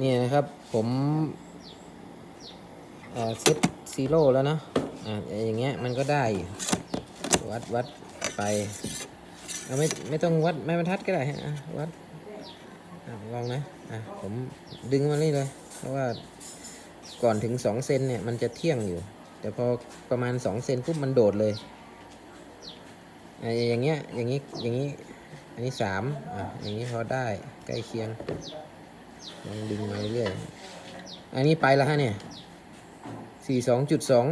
นี่นะครับผมเซตซีโร่แล้วนะอ่าอย่างเงี้ยมันก็ได้วัดวัดไปเอาไม่ไม่ต้องวัดไม้บรรทัดก็ได้ฮะวัดอลองนะอะผมดึงมานี่เลย เพราะว่าก่อนถึง2เซนเนี่ยมันจะเที่ยงอยู่ แต่พอประมาณ2เซนปุ๊บมันโดดเลยอะอย่างเงี้ยอย่างงี้อย่างงี้ อันนี้สามอะอย่างนี้พอได้ใกล้เคียง ลองดึงมาเรื่อยอันนี้ไปแล้วฮะเนี่ยสี่สองจุดสอง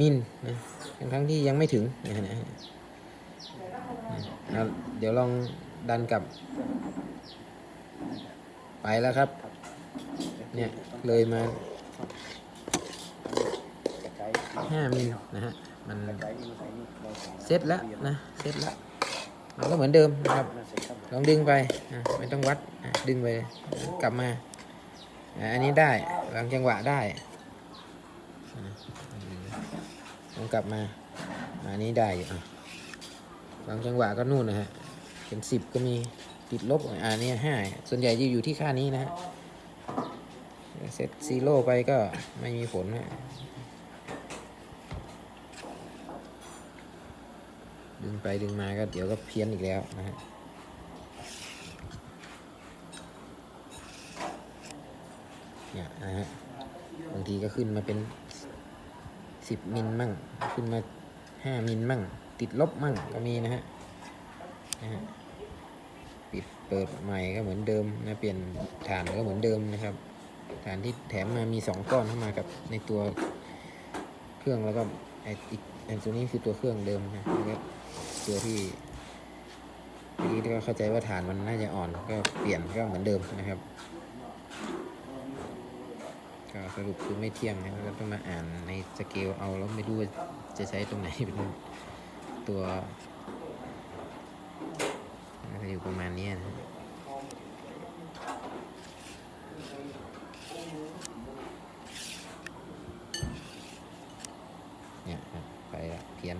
มิลนะทั้งทั้งที่ยังไม่ถึงนะฮะนะเดี๋ยวลองดันกลับ ไปแล้วครับ เนี่ย เลยมาห้ามิลนะฮะ มันเราสามารถเซ็ตแล้วนะ เซ็ตแล้ว มันก็เหมือนเดิมนะครับ ลองดึงไปไม่ต้องวัดดึงไปกลับมา อันนี้ได้วางจังหวะได้ลองกลับมา อันนี้ได้อยู่อะวางจังหวะก็นู่นนะฮะเป็นสิบก็มีติดลบอันนี้ห้าส่วนใหญ่จะอยู่ที่ค่านี้นะฮะเซตซีโร่ไปก็ไม่มีผลฮะ ดึงไปดึงมาก็เดี๋ยวก็เพี้ยนอีกแล้วนะฮะเนี่ยนะฮะบางทีก็ขึ้นมาเป็นสิบมิลมั่ง ขึ้นมาห้ามิลมั่ง ติดลบมั่งก็มีนะฮะนะฮะปิดเปิดใหม่ก็เหมือนเดิมนะเปลี่ยนฐานก็เหมือนเดิมนะครับ ฐานที่แถมมามีสองก้อนเข้ามากับในตัวเครื่องแล้วก็ ไออีกไอตัวนี้คือตัวเครื่องเดิมนะแล้วตัวที่ที่ก็เข้าใจว่าฐานมันน่าจะอ่อนก็เปลี่ยนก็เหมือนเดิมนะครับก็สรุปคือไม่เที่ยงนะก็ต้องมาอ่านในสเกลเอาแล้วไม่รู้ว่าจะใช้ตรงไหนเป็นตัวจะอยู่ประมาณนี้นะ เนี่ยครับไปละเพี้ยน